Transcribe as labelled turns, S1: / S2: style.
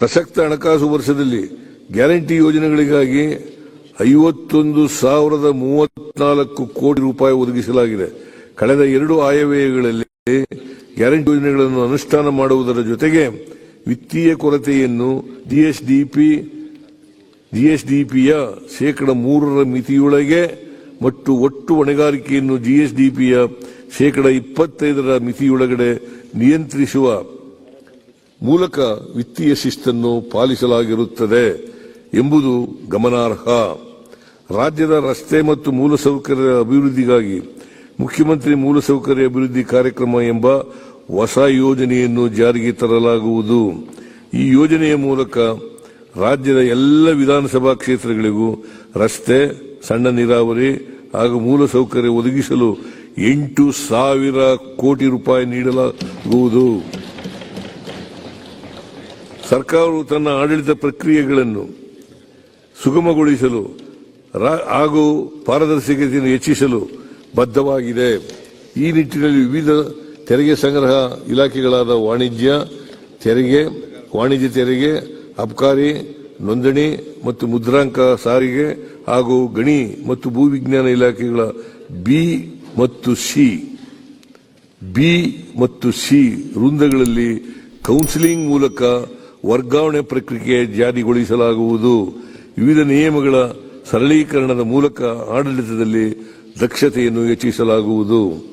S1: ಪ್ರಸಕ್ತ ಹಣಕಾಸು ವರ್ಷದಲ್ಲಿ ಗ್ಯಾರಂಟಿ ಯೋಜನೆಗಳಿಗಾಗಿ ಐವತ್ತೊಂದು ಸಾವಿರದ ಮೂವತ್ನಾಲ್ಕು ಕೋಟಿ ರೂಪಾಯಿ ಒದಗಿಸಲಾಗಿದೆ. ಕಳೆದ ಎರಡು ಆಯವ್ಯಯಗಳಲ್ಲಿ ಗ್ಯಾರಂಟಿ ಯೋಜನೆಗಳನ್ನು ಅನುಷ್ಠಾನ ಮಾಡುವುದರ ಜೊತೆಗೆ ವಿತ್ತೀಯ ಕೊರತೆಯನ್ನು ಡಿಎಸ್ಡಿಪಿ ಜಿಎಸ್ಡಿಪಿಯ ಶೇಕಡ ಮೂರರ ಮಿತಿಯೊಳಗೆ ಮತ್ತು ಒಟ್ಟು ಹೊಣೆಗಾರಿಕೆಯನ್ನು ಜಿಎಸ್ಡಿಪಿಯ ಶೇಕಡ ಇಪ್ಪತ್ತೈದರ ಮಿತಿಯೊಳಗಡೆ ನಿಯಂತ್ರಿಸುವ ಮೂಲಕ ವಿತ್ತೀಯ ಶಿಸ್ತನ್ನು ಪಾಲಿಸಲಾಗಿರುತ್ತದೆ ಎಂಬುದು ಗಮನಾರ್ಹ. ರಾಜ್ಯದ ರಸ್ತೆ ಮತ್ತು ಮೂಲಸೌಕರ್ಯ ಅಭಿವೃದ್ಧಿಗಾಗಿ ಮುಖ್ಯಮಂತ್ರಿ ಮೂಲಸೌಕರ್ಯ ಅಭಿವೃದ್ಧಿ ಕಾರ್ಯಕ್ರಮ ಎಂಬ ಹೊಸ ಯೋಜನೆಯನ್ನು ಜಾರಿಗೆ ತರಲಾಗುವುದು. ಈ ಯೋಜನೆಯ ಮೂಲಕ ರಾಜ್ಯದ ಎಲ್ಲ ವಿಧಾನಸಭಾ ಕ್ಷೇತ್ರಗಳಿಗೂ ರಸ್ತೆ, ಸಣ್ಣ ನೀರಾವರಿ ಹಾಗೂ ಮೂಲಸೌಕರ್ಯ ಒದಗಿಸಲು ಎಂಟು ಸಾವಿರ ಕೋಟಿ ರೂಪಾಯಿ ನೀಡಲಾಗುವುದು. ಸರ್ಕಾರವು ತನ್ನ ಆಡಳಿತ ಪ್ರಕ್ರಿಯೆಗಳನ್ನು ಸುಗಮಗೊಳಿಸಲು ಹಾಗೂ ಪಾರದರ್ಶಕತೆಯನ್ನು ಹೆಚ್ಚಿಸಲು ಬದ್ಧವಾಗಿದೆ. ಈ ನಿಟ್ಟಿನಲ್ಲಿ ವಿವಿಧ ತೆರಿಗೆ ಸಂಗ್ರಹ ಇಲಾಖೆಗಳಾದ ವಾಣಿಜ್ಯ, ತೆರಿಗೆ ವಾಣಿಜ್ಯ ತೆರಿಗೆ, ಅಬ್ಕಾರಿ, ನೋಂದಣಿ ಮತ್ತು ಮುದ್ರಾಂಕ ಸಾರಿಗೆ ಹಾಗೂ ಗಣಿ ಮತ್ತು ಭೂವಿಜ್ಞಾನ ಇಲಾಖೆಗಳ ಬಿ ಮತ್ತು ಸಿ, ಬಿ ಮತ್ತು ಸಿ ವೃಂದಗಳಲ್ಲಿ ಕೌನ್ಸಿಲಿಂಗ್ ಮೂಲಕ ವರ್ಗಾವಣೆ ಪ್ರಕ್ರಿಯೆ ಜಾರಿಗೊಳಿಸಲಾಗುವುದು. ವಿವಿಧ ನಿಯಮಗಳ ಸರಳೀಕರಣದ ಮೂಲಕ ಆಡಳಿತದಲ್ಲಿ ದಕ್ಷತೆಯನ್ನು ಹೆಚ್ಚಿಸಲಾಗುವುದು.